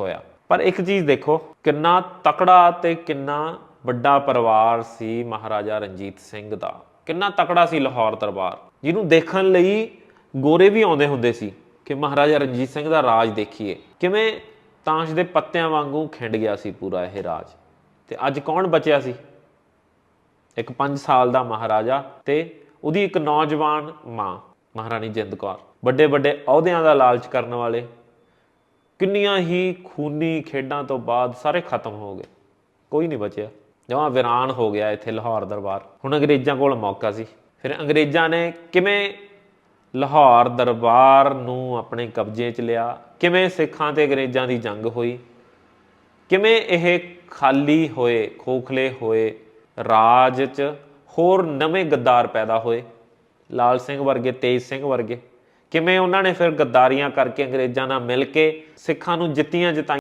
ਹੋਇਆ। ਪਰ ਇੱਕ ਚੀਜ਼ ਦੇਖੋ, ਕਿੰਨਾ ਤਕੜਾ ਤੇ ਕਿੰਨਾ ਵੱਡਾ ਪਰਿਵਾਰ ਸੀ ਮਹਾਰਾਜਾ ਰਣਜੀਤ ਸਿੰਘ ਦਾ। ਕਿੰਨਾ ਤਕੜਾ ਸੀ ਲਾਹੌਰ ਦਰਬਾਰ। ਜਿਹਨੂੰ ਦੇਖਣ ਲਈ ਗੋਰੇ ਵੀ ਆਉਂਦੇ ਹੁੰਦੇ ਸੀ ਕਿ ਮਹਾਰਾਜਾ ਰਣਜੀਤ ਸਿੰਘ ਦਾ ਰਾਜ ਦੇਖੀਏ। ਕਿਵੇਂ ਤਾਂਸ਼ ਦੇ ਪੱਤਿਆਂ ਵਾਂਗੂ ਖਿੰਡ ਗਿਆ ਸੀ ਪੂਰਾ ਇਹ ਰਾਜ। ਤੇ ਅੱਜ ਕੌਣ ਬਚਿਆ ਸੀ? ਇੱਕ 5 ਸਾਲ ਦਾ ਮਹਾਰਾਜਾ ਤੇ ਉਹਦੀ ਇੱਕ ਨੌਜਵਾਨ ਮਾਂ, ਮਹਾਰਾਣੀ ਜਿੰਦ ਕੌਰ। ਵੱਡੇ ਵੱਡੇ ਅਹੁਦਿਆਂ ਦਾ ਲਾਲਚ ਕਰਨ ਵਾਲੇ ਕਿੰਨੀਆਂ ਹੀ ਖੂਨੀ ਖੇਡਾਂ ਤੋਂ ਬਾਅਦ ਸਾਰੇ ਖਤਮ ਹੋ ਗਏ। ਕੋਈ ਨਹੀਂ ਬਚਿਆ। ਜਮਾਂ ਵਿਰਾਨ ਹੋ ਗਿਆ ਇੱਥੇ ਲਾਹੌਰ ਦਰਬਾਰ। ਹੁਣ ਅੰਗਰੇਜ਼ਾਂ ਕੋਲ ਮੌਕਾ ਸੀ। ਫਿਰ ਅੰਗਰੇਜ਼ਾਂ ਨੇ ਕਿਵੇਂ ਲਾਹੌਰ ਦਰਬਾਰ ਨੂੰ ਆਪਣੇ ਕਬਜ਼ੇ 'ਚ ਲਿਆ? ਕਿਵੇਂ ਸਿੱਖਾਂ ਤੇ ਅੰਗਰੇਜ਼ਾਂ ਦੀ ਜੰਗ ਹੋਈ? ਕਿਵੇਂ ਇਹ ਖਾਲੀ ਹੋਏ, ਖੋਖਲੇ ਹੋਏ ਰਾਜ 'ਚ ਹੋਰ ਨਵੇਂ ਗੱਦਾਰ ਪੈਦਾ ਹੋਏ? ਲਾਲ ਸਿੰਘ ਵਰਗੇ, ਤੇਜ ਸਿੰਘ ਵਰਗੇ। ਕਿਵੇਂ ਉਹਨਾਂ ਨੇ ਫਿਰ ਗੱਦਾਰੀਆਂ ਕਰਕੇ ਅੰਗਰੇਜ਼ਾਂ ਨਾਲ ਮਿਲ ਕੇ ਸਿੱਖਾਂ ਨੂੰ ਜਿੱਤੀਆਂ ਜਿਤਾਈਆਂ